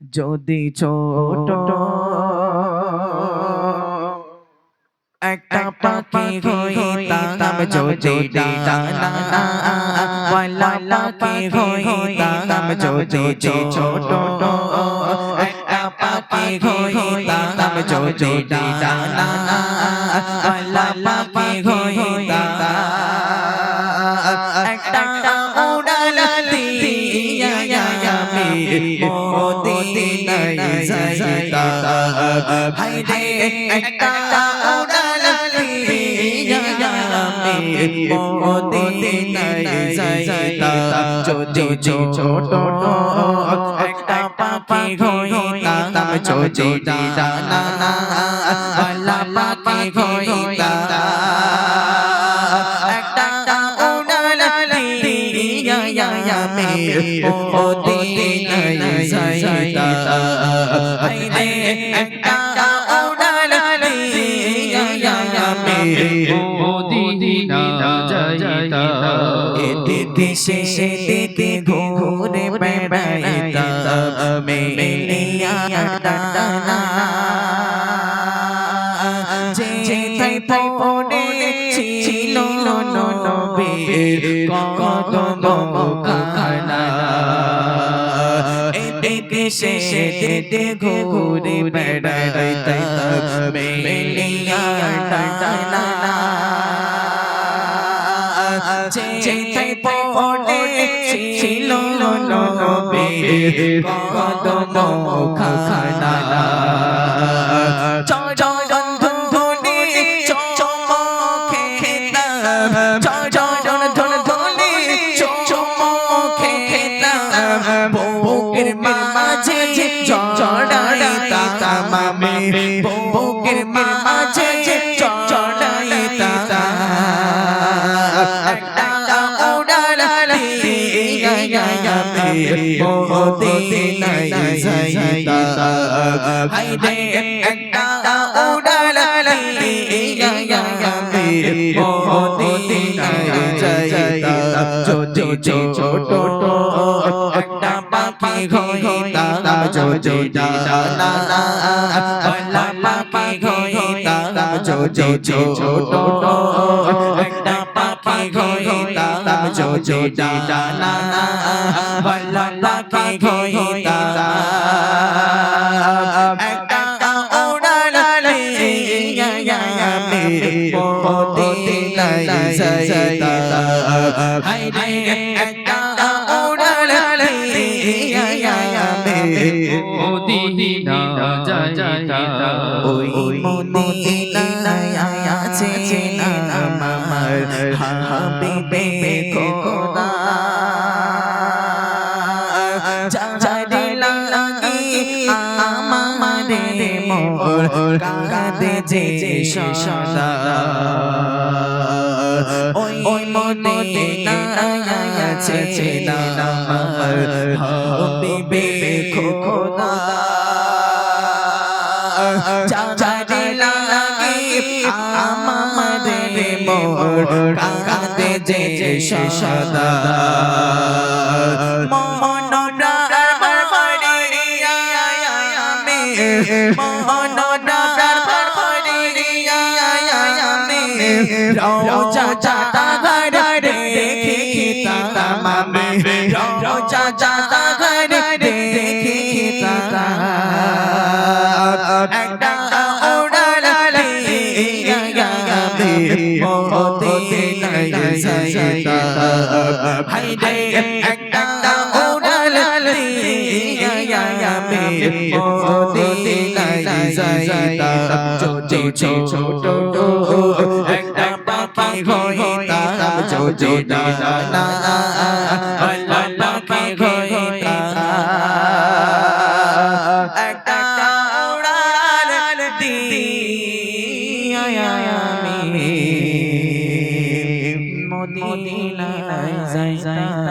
যদি ছোট একটা পাখি হইতাম যদি ডানা পাখি হইতাম যদি ছোট একটা পাখি হইতাম যদি ডানা পাখি হইতাম। একটা উড়াল দিয়া আমি মদিনায় যাইতাম হায় রে একটা উড়াল মদিনায় যাইতাম যদি ছোট আমি মদিনায় হায় রে একটা উড়াল দিয়া আমি মদিনা যাইতা এতে দেশে এতে ঘুরে বেড়াইতাম মেলিয়া ডানা যেথায় পড়ে ছিল নবীর কদম এতে দেশে এতে ঘুরে বেড়াইতাম মেলিয়া ডানা যেথায় পড়ে ছিল নবীর কদম খানা। মদিনায় যাইতাম হায় রে একটা উড়াল দিয়া আমি মদিনায় ছোট একটা পাখি পাখি হইতাম যদি ছোট একটা পাখি হইতাম যদি ডানা আল্লাহ পাখি হইতাম একটা উড়াল আমি মদিনায় যাইতাম হায় রে একটা উড়াল মদিনা যাইতা। ওই মদিনায় আছে আমার। হাবিবে মোর কাঁদে যে সদা ওই মদিনায় আছে আমার হাবিবে খোদা যারে লাগি আমারে মোর কাঁদে যে সদা মনরা বড়বড়িয়া আমি রোজা চাতা ঘর দেখিতাম আমি রোজা চাতা ঘর দেখিতাম একটা উড়াল আমি মদিনায় যাইতাম হায় রে একটা উড়াল আমি মদিনায় যাইতাম যদি ছোট একটা পাখি হইতাম যদি আল্লাহ পাখি হইতাম একটা উড়াল আমি মদিনায় যাইতাম